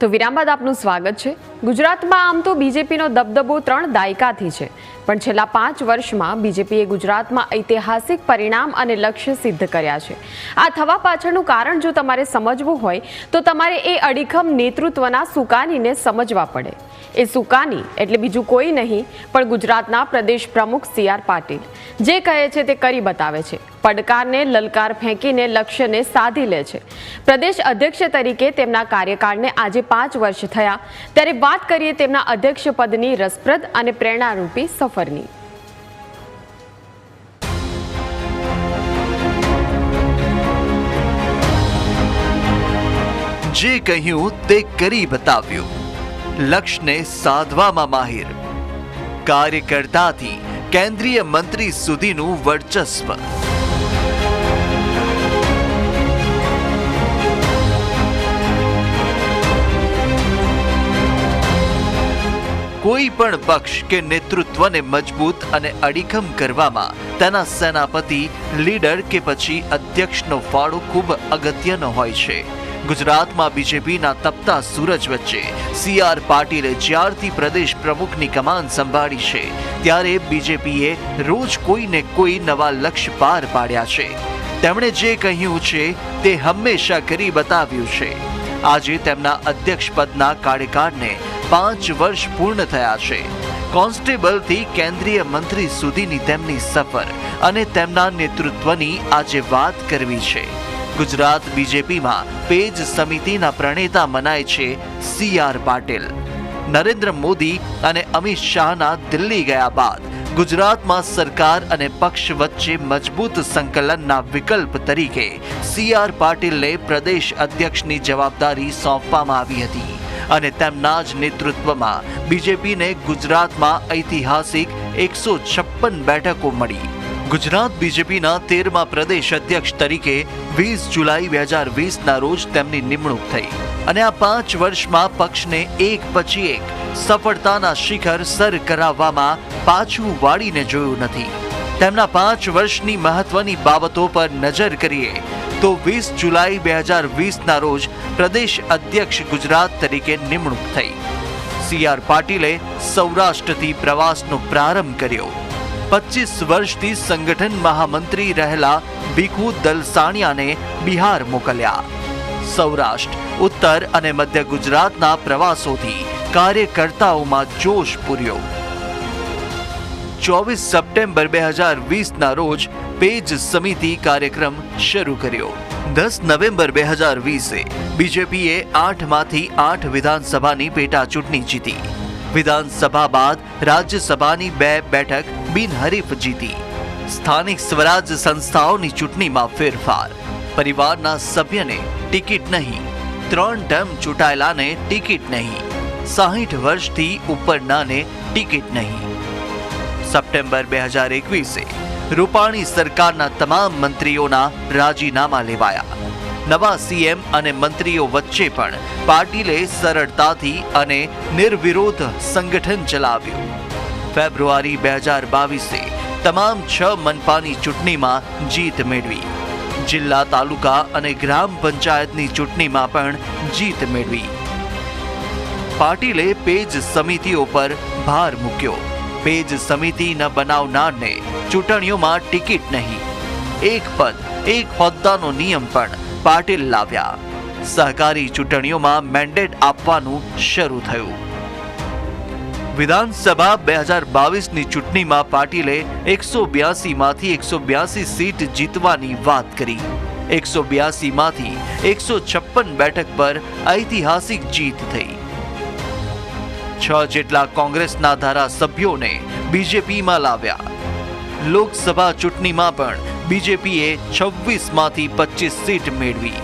તો વિરામ બાદ આપનું સ્વાગત છે. ગુજરાતમાં આમ તો બીજેપીનો દબદબો ત્રણ દાયકાથી છે, પણ છેલ્લા પાંચ વર્ષમાં બીજેપીએ ગુજરાતમાં ઐતિહાસિક પરિણામ અને લક્ષ્ય સિદ્ધ કર્યા છે. આ થવા પાછળનું કારણ જો તમારે સમજવું હોય, તો તમારે એ અડીખમ નેતૃત્વના સુકાનીને સમજવા પડે. એ સુકાની, એટલે બીજું કોઈ નહીં, પણ ગુજરાતના પ્રદેશ પ્રમુખ સી આર પાટીલ. જે કહે છે તે કરી બતાવે છે. પડકારને લલકાર ફેંકીને લક્ષ્યને સાધી લે છે. પ્રદેશ અધ્યક્ષ તરીકે તેમના કાર્યકાળને આજે પાંચ વર્ષ થયા. ત્યારે વાત કરીએ તેમના અધ્યક્ષ પદની રસપ્રદ અને પ્રેરણારૂપી સફરની. જે કહ્યું તે કરી બતાવ્યું. લક્ષ્યને સાધવામાં માહિર. કાર્યકર્તાથી કેન્દ્રીય મંત્રી સુધીનું વર્ચસ્વ. કોઈ પણ પક્ષ કે નેતૃત્વને મજબૂત અને અડીખમ કરવામાં તેના સેનાપતિ, લીડર કે પછી અધ્યક્ષનો ફાળો ખૂબ અગત્યનો હોય છે. ગુજરાતમાં બીજેપીના તપતા સૂરજ વચ્ચે સી આર પાટીલે જ્યારથી પ્રદેશ પ્રમુખની કમાન સંભાળી છે, ત્યારે બીજેપીએ રોજ કોઈને કોઈ નવા લક્ષ્ય પાર પાડ્યા છે. તેમણે જે કહ્યું છે તે હંમેશા કરી બતાવ્યું છે. આજે તેમના અધ્યક્ષ પદના કાર્યકાળને પાંચ વર્ષ પૂર્ણ થયા છે. કોન્સ્ટેબલથી કેન્દ્રીય મંત્રી સુધીની તેમની સફર અને તેમના નેતૃત્વની આજે વાત કરવી છે. ગુજરાત બીજેપીમાં પેજ સમિતિના પ્રણેતા મનાય છે સી આર પાટીલ. નરેન્દ્ર મોદી અને અમિત શાહના દિલ્હી ગયા બાદ ગુજરાતમાં સરકાર અને પક્ષ વચ્ચે મજબૂત સંકલનના વિકલ્પ તરીકે સી આર પાટીલને પ્રદેશ અધ્યક્ષની જવાબદારી સોંપવામાં આવી હતી અને તેમના જ નેતૃત્વમાં બીજેપીને ગુજરાતમાં ઐતિહાસિક એકસો છપ્પન બેઠકો મળી. ગુજરાત બીજેપીના તેરમા પ્રદેશ અધ્યક્ષ તરીકે વીસ જુલાઈ બે હજાર વીસના રોજ તેમની નિમણૂક થઈ. અને આ પાંચ વર્ષમાં પક્ષને એક પછી એક સફળતાના શિખર સર કરાવવામાં પાછું વાળીને જોયું નથી. તેમના પાંચ વર્ષની મહત્વની બાબતો પર નજર કરીએ તો વીસ જુલાઈ બે હજાર વીસના રોજ પ્રદેશ અધ્યક્ષ ગુજરાત તરીકે નિમણૂક થઈ. સી આર પાટીલે સૌરાષ્ટ્રથી પ્રવાસનો પ્રારંભ કર્યો. પચીસ વર્ષથી સંગઠન મહામંત્રી રહેલા ભીખુ દલસાણિયાને બિહાર મોકલ્યા. સૌરાષ્ટ્ર, ઉત્તર અને મધ્ય ગુજરાતના પ્રવાસોથી કાર્યકર્તાઓમાં જોશ પૂર્યો. ચોવીસ સપ્ટેમ્બર બે હજાર વીસના રોજ પેજ સમિતિ કાર્યક્રમ શરૂ કર્યો. દસ નવેમ્બર બે હજાર વીસે, બીજેપીએ આઠમાંથી આઠ વિધાનસભાની પેટા ચૂંટણી જીતી. વિધાનસભા બાદ રાજ્યસભાની બે બેઠક બિનહરીફ જીતી સ્થાનિક સ્વરાજ સંસ્થાઓની ચૂંટણીમાં ફેરફાર પરિવારના સભ્યને ટિકિટ નહીં ત્રણ ટર્મ ચૂંટાયેલાને ટિકિટ નહીં સાહીઠ વર્ષથી ઉપરનાને ટિકિટ નહીં સપ્ટેમ્બર બે હજાર એકવીસે રૂપાણી સરકારના તમામ મંત્રીઓના રાજીનામા લેવાયા નવા સીએમ અને મંત્રીઓ વચ્ચે પણ પાટીલે સરળતાથી અને નિર્વિરોધ સંગઠન ચલાવ્યું. ફેબ્રુઆરી બે હજાર બાવીસે તમામ છ મનપાની ચૂંટણીમાં જીત મેળવી. જિલ્લા તાલુકા અને ગ્રામ પંચાયતની ચૂંટણીમાં પણ જીત મેળવી. પાટીલે પેજ સમિતિઓ પર ભાર મૂક્યો. પેજ સમિતિ ન બનાવનારને ચૂંટણીઓમાં ટિકિટ નહીં. એક પદ, એક હોદ્દાનો નિયમ પણ પાટીલ લાવ્યા. સહકારી ચૂંટણીઓમાં મેન્ડેટ આપવાનું શરૂ થયું. વિધાનસભા બે હજાર બાવીસની ચૂંટણીમાં પાટીલે એકસો બ્યાસી માંથી એકસો બ્યાસી સીટ જીતવાની વાત કરી. એકસો બ્યાસીમાંથી એકસો છપ્પન બેઠક પર ઐતિહાસિક જીત થઈ. છ જેટલા કોંગ્રેસના ધારાસભ્યોને બીજેપીમાં લાવ્યા. લોકસભા ચૂંટણીમાં પણ બીજેપીએ છવ્વીસમાંથી પચીસ સીટ મેળવી.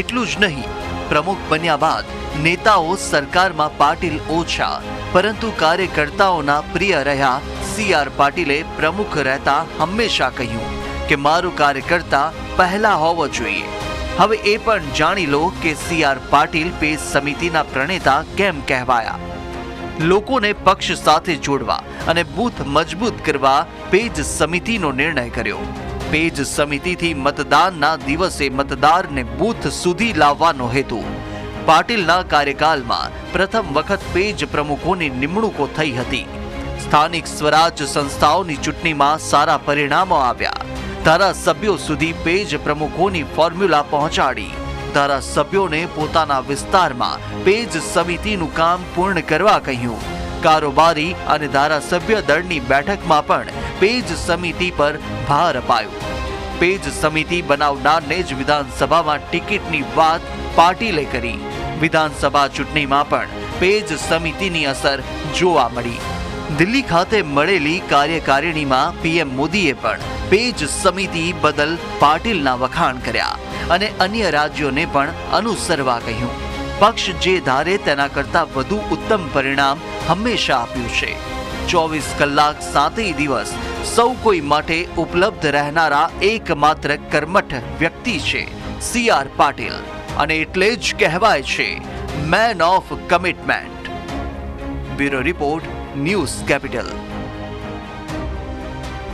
એટલું જ નહીં, પ્રમુખ બન્યા બાદ નેતાઓ સરકારમાં પાટીલ ઓછા, પરંતુ કાર્યકર્તાઓના પ્રિય રહ્યા સી આર પાટીલે પ્રમુખ રહેતા હંમેશા કહ્યું કે મારું કાર્યકર્તા પહેલા હોવો જોઈએ હવે એ પણ જાણી લો કે સી આર પાટીલ પેજ સમિતિના પ્રણેતા કેમ કહેવાયા લોકોને પક્ષ સાથે જોડવા અને બૂથ મજબૂત કરવા પેજ સમિતિનો નિર્ણય કર્યો પેજ સમિતિથી મતદાનના દિવસે મતદારને બૂથ સુધી લાવવાનો હેતુ પાટીલના કાર્યકાલમાં પ્રથમ વખત પેજ પ્રમુખોની નિમણૂકો થઈ હતી સ્થાનિક સ્વરાજ સંસ્થાઓની ચૂંટણીમાં સારા પરિણામો આવ્યા. ધારાસભ્યો સુધી પેજ પ્રમુખોની ફોર્મ્યુલા પહોંચાડી. ધારાસભ્યોને પોતાના વિસ્તારમાં પેજ સમિતિનું કામ પૂર્ણ કરવા કહ્યું. કારોબારી અને ધારાસભ્ય દળની બેઠકમાં પણ પેજ સમિતિ પર ભાર અપાયો. પેજ સમિતિ બનાવનારને જ વિધાનસભામાં ટિકિટની વાત પાટીલે કરી. વિધાનસભા ચૂંટણીમાં પણ પેજ સમિતિની અસર જોવા મળી. દિલ્હી ખાતે મળેલી કાર્યકારિણીમાં પીએમ મોદીએ પણ પેજ સમિતિ બદલ પાટીલના વખાણ કર્યા અને અન્ય રાજ્યોને પણ અનુસરવા કહ્યું. પક્ષ જે ધારે તેના કરતાં વધુ ઉત્તમ પરિણામ હંમેશા આપ્યું છે. ચોવીસ કલાક સાતેય દિવસ સૌ કોઈ માટે ઉપલબ્ધ રહેનારા એકમાત્ર કર્મઠ વ્યક્તિ છે સી આર પાટીલ. અને એટલે જ કહેવાય છે man of commitment bureau report News Capital